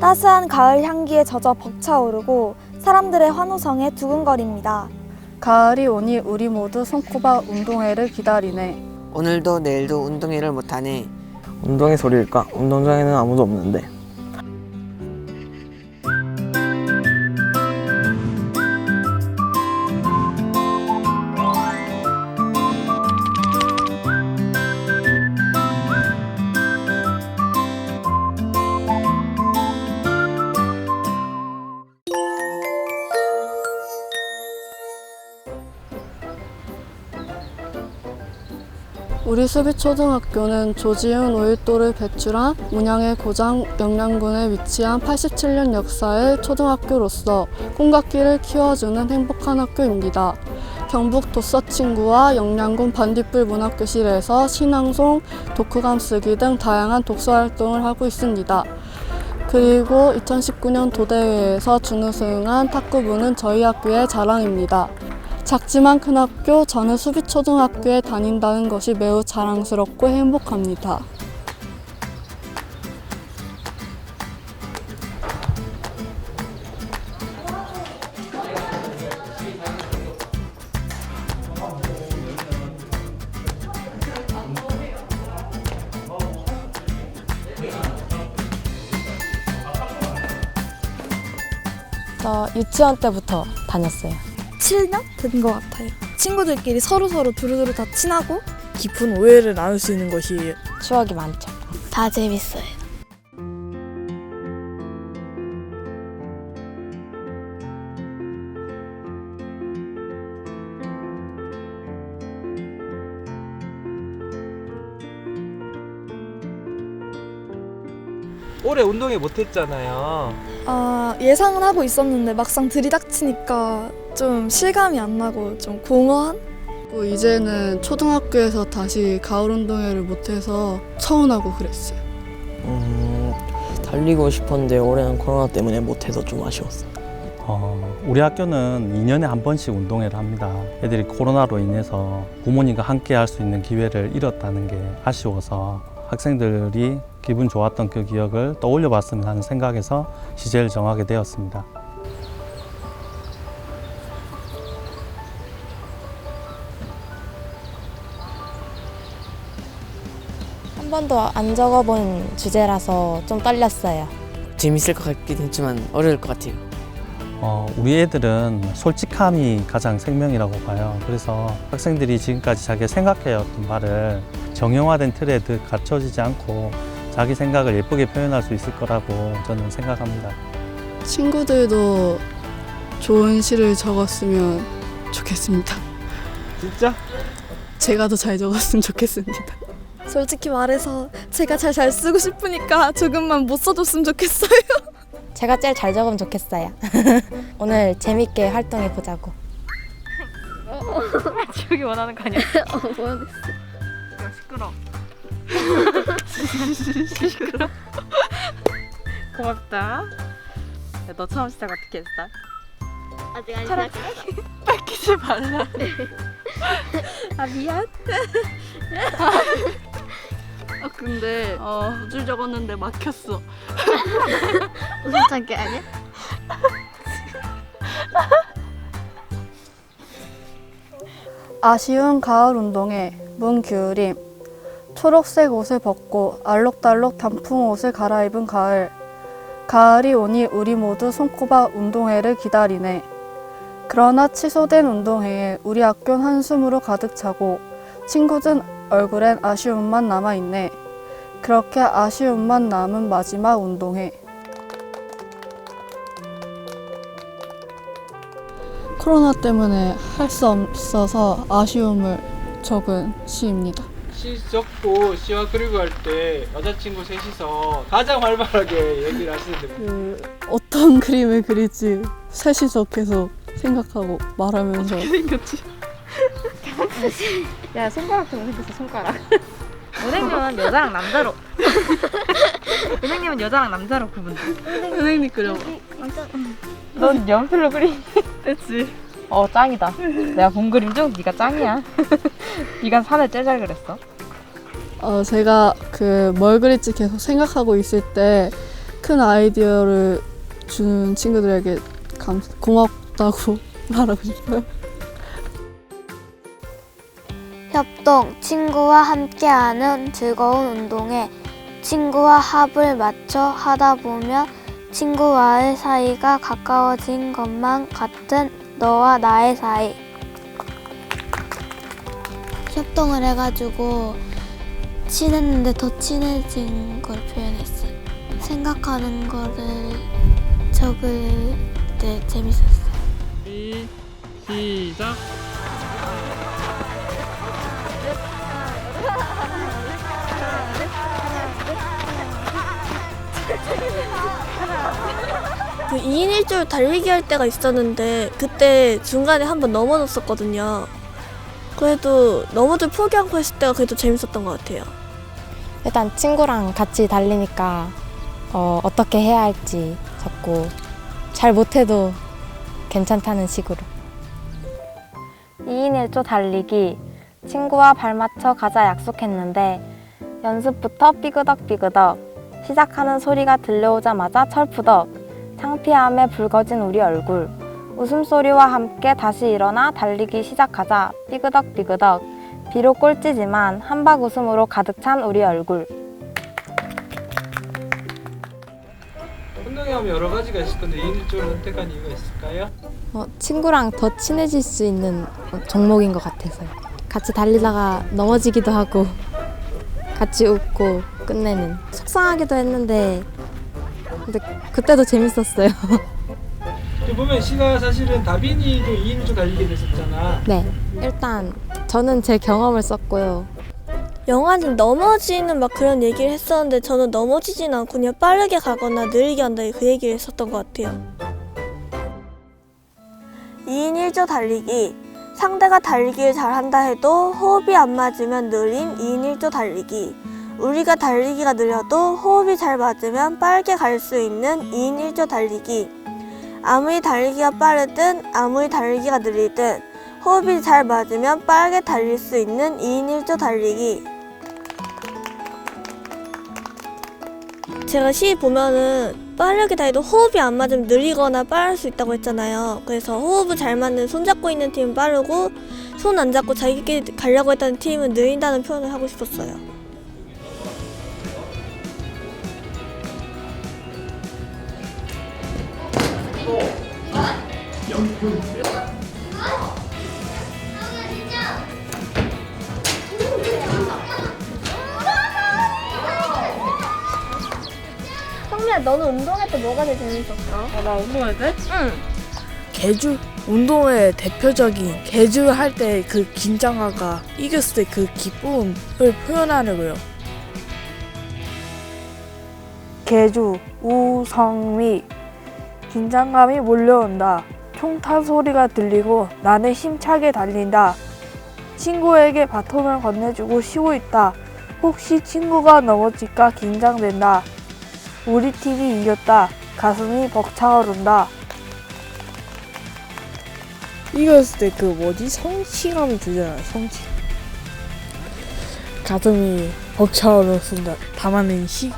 따스한 가을 향기에 젖어 벅차오르고 사람들의 환호성에 두근거립니다. 가을이 오니 우리 모두 손꼽아 운동회를 기다리네. 오늘도 내일도 운동회를 못하네. 운동회 소리일까? 운동장에는 아무도 없는데. 우리 수비초등학교는 조지훈 오일도를 배출한 문양의 고장 영양군에 위치한 87년 역사의 초등학교로서 꿈각기를 키워주는 행복한 학교입니다. 경북 도서친구와 영양군 반딧불 문학교실에서 신앙송, 독후감 쓰기 등 다양한 독서 활동을 하고 있습니다. 그리고 2019년 도대회에서 준우승한 탁구부는 저희 학교의 자랑입니다. 작지만 큰 학교, 저는 수비초등학교에 다닌다는 것이 매우 자랑스럽고 행복합니다. 저 유치원 때부터 다녔어요. 7년 된 것 같아요. 친구들끼리 서로서로 두루두루 다 친하고 깊은 오해를 나눌 수 있는 것이 추억이 많죠. 다 재밌어요. 올해 운동회 못했잖아요. 아, 예상은 하고 있었는데 막상 들이닥치니까 좀 실감이 안 나고 좀 공허한? 그리고 이제는 초등학교에서 다시 가을 운동회를 못해서 서운하고 그랬어요. 음, 달리고 싶었는데 올해는 코로나 때문에 못해서 좀 아쉬웠어. 어, 우리 학교는 2년에 한 번씩 운동회를 합니다. 애들이 코로나로 인해서 부모님과 함께 할 수 있는 기회를 잃었다는 게 아쉬워서 학생들이 기분 좋았던 그 기억을 떠올려 봤으면 하는 생각에서 시제를 정하게 되었습니다. 번도 안 적어본 주제라서 좀 떨렸어요. 재밌을 것 같긴 했지만 어려울 것 같아요. 어, 우리 애들은 솔직함이 가장 생명이라고 봐요. 그래서 학생들이 지금까지 자기가 생각해왔던 말을 정형화된 틀에 늘 갖춰지지 않고 자기 생각을 예쁘게 표현할 수 있을 거라고 저는 생각합니다. 친구들도 좋은 시를 적었으면 좋겠습니다. 진짜? 제가 더 잘 적었으면 좋겠습니다. 솔직히 말해서 제가 잘 잘 쓰고 싶으니까 조금만 못 써줬으면 좋겠어요. 제가 제일 잘 적으면 좋겠어요. 오늘 재밌게 활동해 보자고. 지우기 원하는 거 아니야? 어, 뭐야? 시끄러. 시끄러. 고맙다. 야, 너 처음 시작 어떻게 했어? 아직 안 차라리 시작. 뺏기지 말라. 아 미안. 아 근데 어, 줄 적었는데 막혔어. 웃음 참기 아니야? 아쉬운 가을 운동회 문규림 초록색 옷을 벗고 알록달록 단풍 옷을 갈아입은 가을 가을이 오니 우리 모두 손꼽아 운동회를 기다리네 그러나 취소된 운동회에 우리 학교는 한숨으로 가득 차고 친구들 얼굴엔 아쉬움만 남아있네 그렇게 아쉬움만 남은 마지막 운동회 코로나 때문에 할 수 없어서 아쉬움을 적은 시입니다. 시 적고 시와 그리고 할 때 여자친구 셋이서 가장 활발하게 얘기를 하시는데 그 어떤 그림을 그릴지 셋이서 계속 생각하고 말하면서 생겼지. 야 손가락 좀 생겼어 손가락. 은행님은 여자랑 남자로. 은행님은 여자랑 남자로 구분. 선생님 그려 넌 연필로 그리. 됐지. 어 짱이다. 내가 본 그림 중 네가 짱이야. 네가 산을 제일 잘 그렸어. 어, 제가 그 뭘 그릴지 계속 생각하고 있을 때 큰 아이디어를 주는 친구들에게 감, 고맙다고 말하고 싶어요. 협동, 친구와 함께하는 즐거운 운동회. 친구와 합을 맞춰 하다 보면 친구와의 사이가 가까워진 것만 같은 너와 나의 사이. 협동을 해가지고 친했는데 더 친해진 걸 표현했어요. 생각하는 거를 적을 때 재밌었어요. 시작. 2인 1조로 달리기 할 때가 있었는데 그때 중간에 한번 넘어졌었거든요. 그래도 넘어질 포기 않고 했을 때가 그래도 재밌었던 것 같아요. 일단 친구랑 같이 달리니까 어, 어떻게 해야 할지 자꾸 잘 못해도 괜찮다는 식으로. 2인 1조 달리기. 친구와 발맞춰 가자 약속했는데 연습부터 삐그덕삐그덕. 시작하는 소리가 들려오자마자 철푸덕. 창피함에 붉어진 우리 얼굴. 웃음소리와 함께 다시 일어나 달리기 시작하자. 삐그덕삐그덕. 비록 꼴찌지만 한박 웃음으로 가득 찬 우리 얼굴. 운동회 하면 여러 가지가 있을 건데 2인 1조를 선택한 이유가 있을까요? 어, 친구랑 더 친해질 수 있는 어, 종목인 것 같아서요. 같이 달리다가 넘어지기도 하고 같이 웃고 끝내는 속상하기도 했는데 근데 그때도 재밌었어요. 또 보면 씨가 사실은 다빈이도 2인 1조 달리게 됐었잖아. 네, 일단 저는 제 경험을 썼고요. 영화는 넘어지는 막 그런 얘기를 했었는데 저는 넘어지진 않고 그냥 빠르게 가거나 느리게 한다 그 얘기를 했었던 것 같아요. 2인 1조 달리기. 상대가 달리기를 잘한다 해도 호흡이 안 맞으면 느린 2인 1조 달리기. 우리가 달리기가 느려도 호흡이 잘 맞으면 빠르게 갈 수 있는 2인 1조 달리기. 아무리 달리기가 빠르든 아무리 달리기가 느리든 호흡이 잘 맞으면 빠르게 달릴 수 있는 2인 1조 달리기. 제가 시 보면은 빠르게 달려도 호흡이 안 맞으면 느리거나 빠를 수 있다고 했잖아요. 그래서 호흡을 잘 맞는 손 잡고 있는 팀은 빠르고 손 안 잡고 자기끼리 가려고 했다는 팀은 느린다는 표현을 하고 싶었어요. 성미야, 너는 운동할 때 뭐가 제일 재밌었어? 나 운동할 때? 응. 개주 운동의 대표적인 개주 할 때 그 긴장감과 이겼을 때 그 기쁨을 표현하려고요. 개주, 우성미. 긴장감이 몰려온다. 총탄 소리가 들리고 나는 힘차게 달린다. 친구에게 바톤을 건네주고 쉬고 있다. 혹시 친구가 넘어질까 긴장된다. 우리 팀이 이겼다. 가슴이 벅차오른다. 이겼을 때 그 뭐지 성취감이 들잖아 성취. 가슴이 벅차오르습니다. 담아낸 시.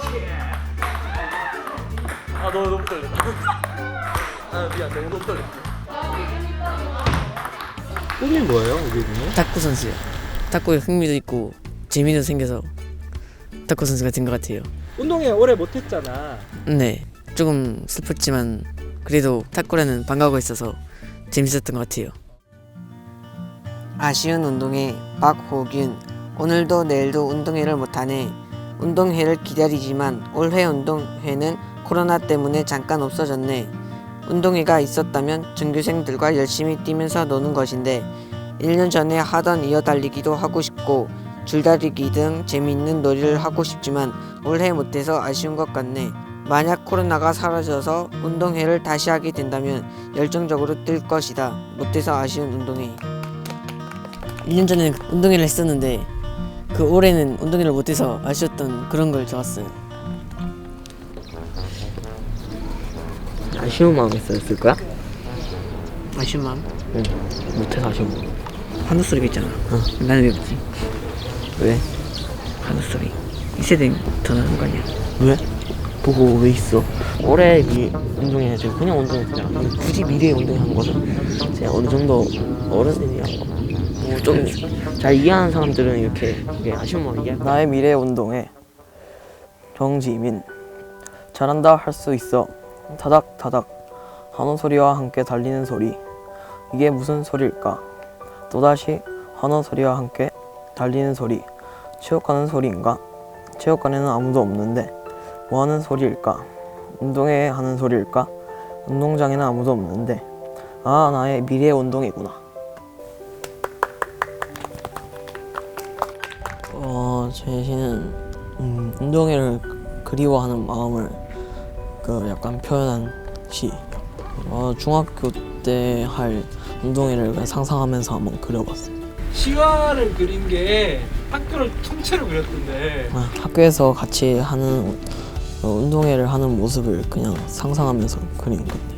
꿈이 뭐예요, 우리는? 탁구 선수요. 탁구에 흥미도 있고 재미도 생겨서 탁구 선수가 된 것 같아요. 운동회 오래 못했잖아. 네, 조금 슬펐지만 그래도 탁구라는 방과가 있어서 재밌었던 것 같아요. 아쉬운 운동회 박호균 오늘도 내일도 운동회를 못하네. 운동회를 기다리지만 올해 운동회는 코로나 때문에 잠깐 없어졌네. 운동회가 있었다면 전교생들과 열심히 뛰면서 노는 것인데 1년 전에 하던 이어달리기도 하고 싶고 줄다리기 등 재미있는 놀이를 하고 싶지만 올해 못해서 아쉬운 것 같네. 만약 코로나가 사라져서 운동회를 다시 하게 된다면 열정적으로 뛸 것이다. 못해서 아쉬운 운동회. 1년 전에 운동회를 했었는데 그 올해는 운동회를 못해서 아쉬웠던 그런 걸 좋았어요. 아쉬운 마음이 있었을 거야? 아쉬운 마음? 응. 못해서 아쉬운 마음. 한두 소리가 있잖아. 나는 왜 없지? 왜? 하는 소리. 이 세대 더 나는 거 아니야? 왜? 보고 왜 있어? 올해 이 운동회 제가 그냥 운동했잖아. 굳이 미래의 운동회 한 거는 제가 어느 정도 어른이 야. 뭐좀 잘 이해하는 사람들은 이렇게 이게 아쉬움만 이해. 나의 미래 운동회 정지민 잘한다 할 수 있어. 다닥 다닥 한호 소리와 함께 달리는 소리. 이게 무슨 소리일까? 또다시 한호 소리와 함께 달리는 소리. 체육하는 소리인가? 체육관에는 아무도 없는데 뭐 하는 소리일까? 운동회 하는 소리일까? 운동장에는 아무도 없는데. 아 나의 미래 운동이구나 제 시는 음, 운동회를 그리워하는 마음을 그 약간 표현한 시. 어, 중학교 때 할 운동회를 상상하면서 한번 그려봤어요. 시화를 그린 게 학교를 통째로 그렸던데 아, 학교에서 같이 하는 어, 운동회를 하는 모습을 그냥 상상하면서 그린 건데,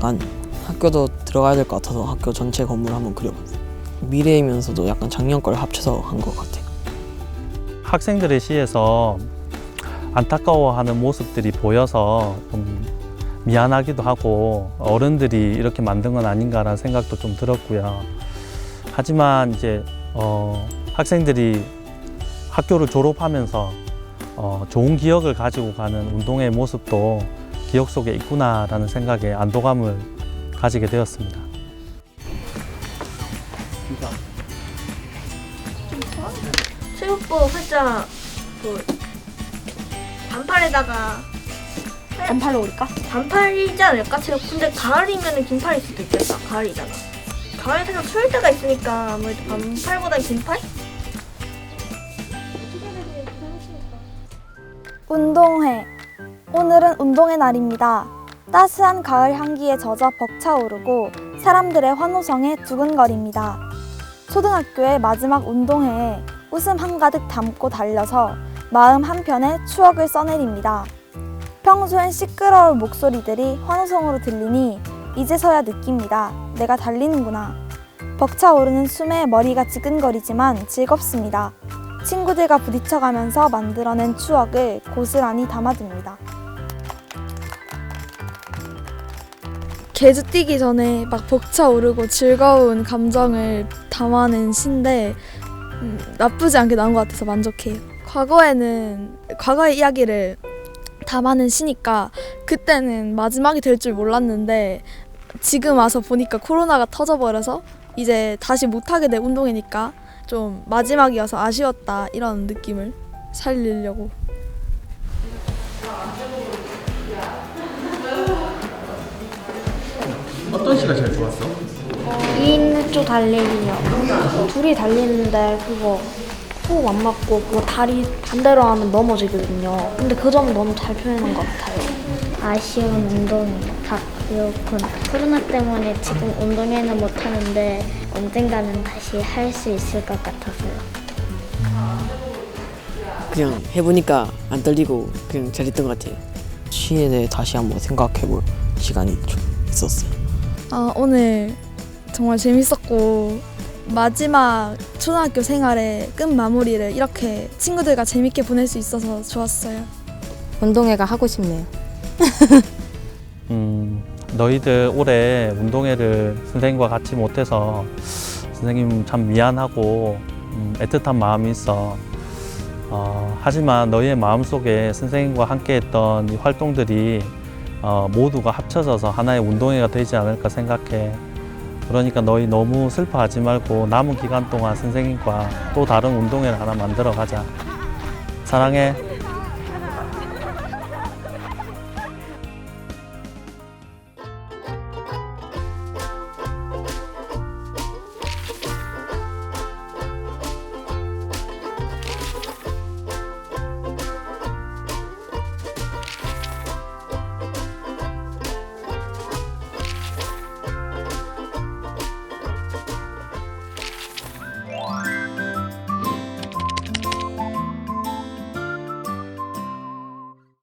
난 학교도 들어가야 될 것 같아서 학교 전체 건물 한번 그려봤어요. 미래이면서도 약간 작년 걸 합쳐서 한 것 같아요. 학생들의 시에서 안타까워하는 모습들이 보여서 좀 미안하기도 하고 어른들이 이렇게 만든 건 아닌가라는 생각도 좀 들었고요. 하지만 이제 어, 학생들이 학교를 졸업하면서 어, 좋은 기억을 가지고 가는 운동의 모습도 기억 속에 있구나라는 생각에 안도감을 가지게 되었습니다. 살짝 그 반팔에다가 반팔로 올까? 반팔이지 않을까? 체육 근데 가을이면 긴팔일 수도 있겠다. 가을이잖아. 가을에 살짝 추울 때가 있으니까 아무래도 반팔보다 긴팔? 운동회. 오늘은 운동의 날입니다. 따스한 가을 향기에 젖어 벅차오르고 사람들의 환호성에 두근거립니다. 초등학교의 마지막 운동회에 웃음 한가득 담고 달려서 마음 한편에 추억을 써내립니다. 평소엔 시끄러울 목소리들이 환호성으로 들리니 이제서야 느낍니다. 내가 달리는구나. 벅차오르는 숨에 머리가 지근거리지만 즐겁습니다. 친구들과 부딪혀가면서 만들어낸 추억을 고스란히 담아둡니다. 개주 뛰기 전에 막 벅차오르고 즐거운 감정을 담아낸 시인데 음, 나쁘지 않게 나온 것 같아서 만족해요. 과거에는 과거의 이야기를 담아낸 시니까 그때는 마지막이 될 줄 몰랐는데 지금 와서 보니까 코로나가 터져버려서 이제 다시 못하게 될 운동이니까 좀 마지막이어서 아쉬웠다 이런 느낌을 살리려고 어떤 시가 제일 좋았어? 2인 1조 달리기요. 둘이 달리는데 그거 호흡 안 맞고 그거 다리 반대로 하면 넘어지거든요. 근데 그 점 너무 잘 표현한 것 같아요. 아쉬운 운동이요. 그리고 코로나 때문에 지금 운동회는 못 하는데 언젠가는 다시 할 수 있을 것 같아서요. 그냥 해보니까 안 떨리고 그냥 잘했던 것 같아요. 시에 대해 다시 한번 생각해볼 시간이 좀 있었어요. 아, 오늘 정말 재밌었고 마지막 초등학교 생활의 끝 마무리를 이렇게 친구들과 재밌게 보낼 수 있어서 좋았어요. 운동회가 하고 싶네요. 음, 너희들 올해 운동회를 선생님과 같이 못해서 선생님 참 미안하고 음, 애틋한 마음이 있어. 어, 하지만 너희의 마음 속에 선생님과 함께했던 이 활동들이 어, 모두가 합쳐져서 하나의 운동회가 되지 않을까 생각해. 그러니까 너희 너무 슬퍼하지 말고 남은 기간 동안 선생님과 또 다른 운동회를 하나 만들어 가자. 사랑해.